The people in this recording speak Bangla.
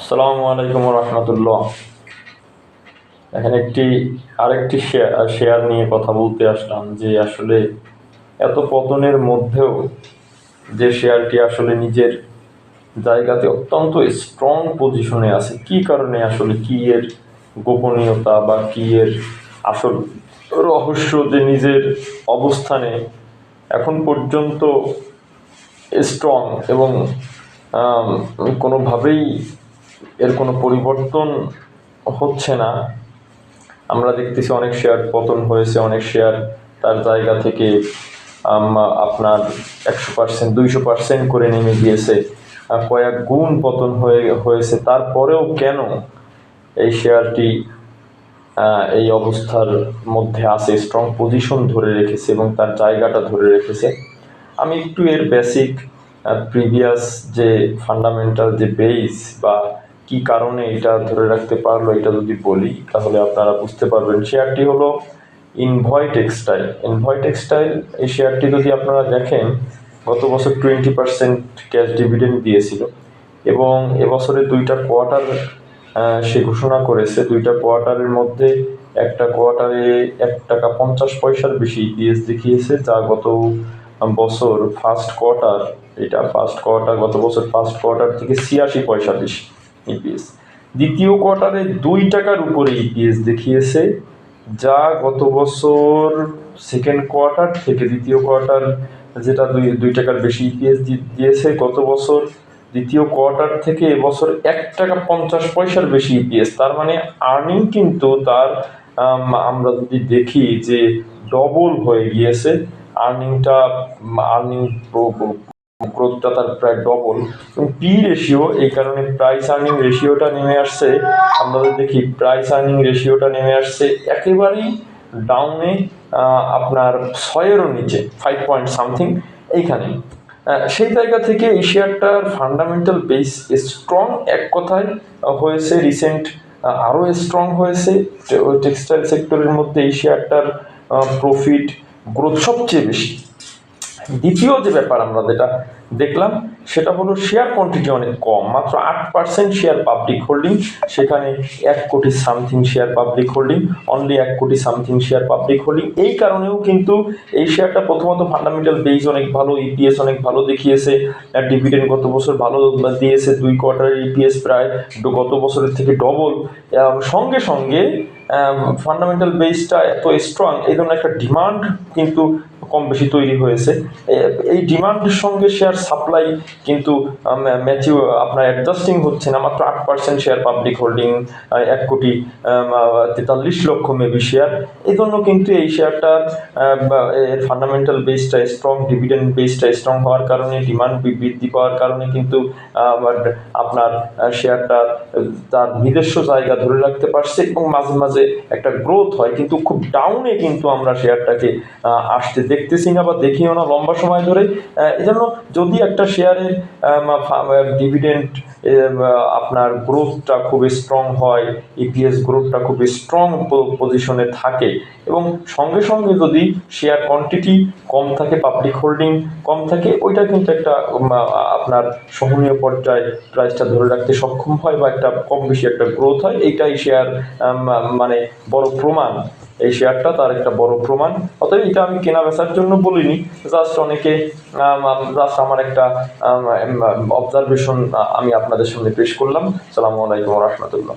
আসসালামু আলাইকুম রহমতুল্লাহ এখানে একটি, আরেকটি শেয়ার শেয়ার নিয়ে কথা বলতে আসলাম যে আসলে এত পতনের মধ্যেও যে শেয়ারটি আসলে নিজের জায়গাতে অত্যন্ত স্ট্রং পজিশনে আছে, কি কারণে আসলে কি এর গোপনীয়তা বা কি এর আসল রহস্য যে নিজের অবস্থানে এখন পর্যন্ত স্ট্রং এবং কোনোভাবেই এর কোনো পরিবর্তন হচ্ছে না। আমরা দেখতেছি অনেক শেয়ার পতন হয়েছে, অনেক শেয়ার তার জায়গা থেকে আপনার একশো পার্সেন্ট দুইশো পার্সেন্ট করে নেমে গিয়েছে। কয়েক গুণ পতন হয়ে, হয়েছে। তারপরেও কেন এই শেয়ারটি এই অবস্থার মধ্যে আছে? স্ট্রং পজিশন ধরে রেখেছে এবং তার জায়গাটা ধরে রেখেছে। আমি একটু এর বেসিক প্রিভিয়াস যে ফান্ডামেন্টাল যে বেস বা কি কারণে এটা ধরে রাখতে পারল, এটা যদি বলি, তাহলে আপনারা বুঝতে পারবেন। শেয়ারটি হলো ইনভয় টেক্সটাইল ইনভয় টেক্সটাইল এই শেয়ারটি যদি আপনারা দেখেন, গত বছর টোয়েন্টি পার্সেন্ট ক্যাশ ডিভিডেন্ড দিয়েছিল এবং এবছরে দুইটা কোয়ার্টার সে ঘোষণা করেছে। দুইটা কোয়ার্টারের মধ্যে একটা কোয়ার্টারে এক টাকা পঞ্চাশ পয়সার বেশি ইপিএস দেখিয়েছে, যা গত বছর ফার্স্ট কোয়ার্টার এটা ফার্স্ট কোয়ার্টার গত বছর ফার্স্ট কোয়ার্টার থেকে ছিয়াশি পয়সা বেশি। ইপিএস দ্বিতীয় কোয়ার্টারে দুই টাকার উপরে ইপিএস দেখিয়েছে, যা গত বছর সেকেন্ড কোয়ার্টার থেকে দ্বিতীয় কোয়ার্টার যেটা দুই দুই টাকার বেশি ইপিএস দিয়েছে, গত বছর দ্বিতীয় কোয়ার্টার থেকে এবছর এক টাকা পঞ্চাশ পয়সার বেশি ইপিএস তার মানে আর্নিং কিন্তু তার আমরা যদি দেখি যে ডবল হয়ে গিয়েছে আর্নিংটা আর্নিং গ্রোথটা তার প্রায় ডবল পি রেশিও এই কারণে প্রাইস আর্নিং রেশিওটা নেমে আসছে। আমরা দেখি প্রাইস আর্নিং রেশিওটা নেমে আসছে একেবারেই ডাউনে আপনার ছয়েরও নিচে ফাইভ পয়েন্ট সামথিং এইখানে। সেই জায়গা থেকে এই শেয়ারটার ফান্ডামেন্টাল বেস স্ট্রং এক কথায় হয়েছে রিসেন্ট আরও স্ট্রং হয়েছে। টেক্সটাইল সেক্টরের মধ্যে এই শেয়ারটার প্রফিট গ্রোথ সবচেয়ে বেশি। দ্বিতীয় যে ব্যাপার আমরা যেটা দেখলাম, সেটা হলো শেয়ার কোয়ান্টিটি অনেক কম, মাত্র আট পার্সেন্ট শেয়ার পাবলিক হোল্ডিং সেখানে এক crore something share public holding only এক কোটি সামথিং শেয়ার পাবলিক হোল্ডিং এই কারণেও কিন্তু এই শেয়ারটা প্রথমত ফান্ডামেন্টাল বেস অনেক ভালো ইপিএস অনেক ভালো দেখিয়েছে ডিভিডেন্ড গত বছর ভালো দিয়েছে, দুই কোয়ার্টারের ইপিএস প্রায় ড- গত বছরের থেকে ডবল সঙ্গে সঙ্গে ফান্ডামেন্টাল বেসটা এত স্ট্রং এই ধরনের একটা ডিমান্ড কিন্তু কম বেশি তৈরি হয়েছে। এই ডিমান্ডের সঙ্গে শেয়ার সাপ্লাই কিন্তু ম্যাচিউ আপনার অ্যাডজাস্টিং হচ্ছে না। মাত্র আট পার্সেন্ট শেয়ার পাবলিক হোল্ডিং এক কোটি তেতাল্লিশ লক্ষ মেবি শেয়ার এই জন্য কিন্তু এই শেয়ারটা এর ফান্ডামেন্টাল বেসটা স্ট্রং ডিভিডেন্ড বেসটা স্ট্রং হওয়ার কারণে ডিমান্ড বৃদ্ধি পাওয়ার কারণে কিন্তু আপনার শেয়ারটা তার নিজস্ব জায়গা ধরে রাখতে পারছে এবং মাঝে মাঝে একটা গ্রোথ হয়। কিন্তু খুব ডাউনে কিন্তু আমরা শেয়ারটাকে আসতে দেখতেছি না বা দেখিও না লম্বা সময় ধরে। এজন্য যদি একটা শেয়ারের ডিভিডেন্ড আপনার গ্রোথটা খুব স্ট্রং হয় ইপিএস গ্রোথটা খুব স্ট্রং পজিশনে থাকে এবং সঙ্গে সঙ্গে যদি শেয়ার কোয়ান্টিটি কম থাকে পাবলিক হোল্ডিং কম থাকে, ওইটা কিন্তু একটা আপনার সহনীয় পর্যায়ে প্রাইসটা ধরে রাখতে সক্ষম হয় বা একটা কম বেশি একটা গ্রোথ হয়। এইটাই শেয়ার মানে বড় প্রমাণ। এই শেয়ারটা তার একটা বড় প্রমাণ। অতএব এটা আমি কেনা বেচার জন্য বলিনি। জাস্ট অনেকে জাস্ট আমার একটা অবজারভেশন আমি আপনাদের সামনে পেশ করলাম। সালামু আলাইকুম রহমতুল্লাহ।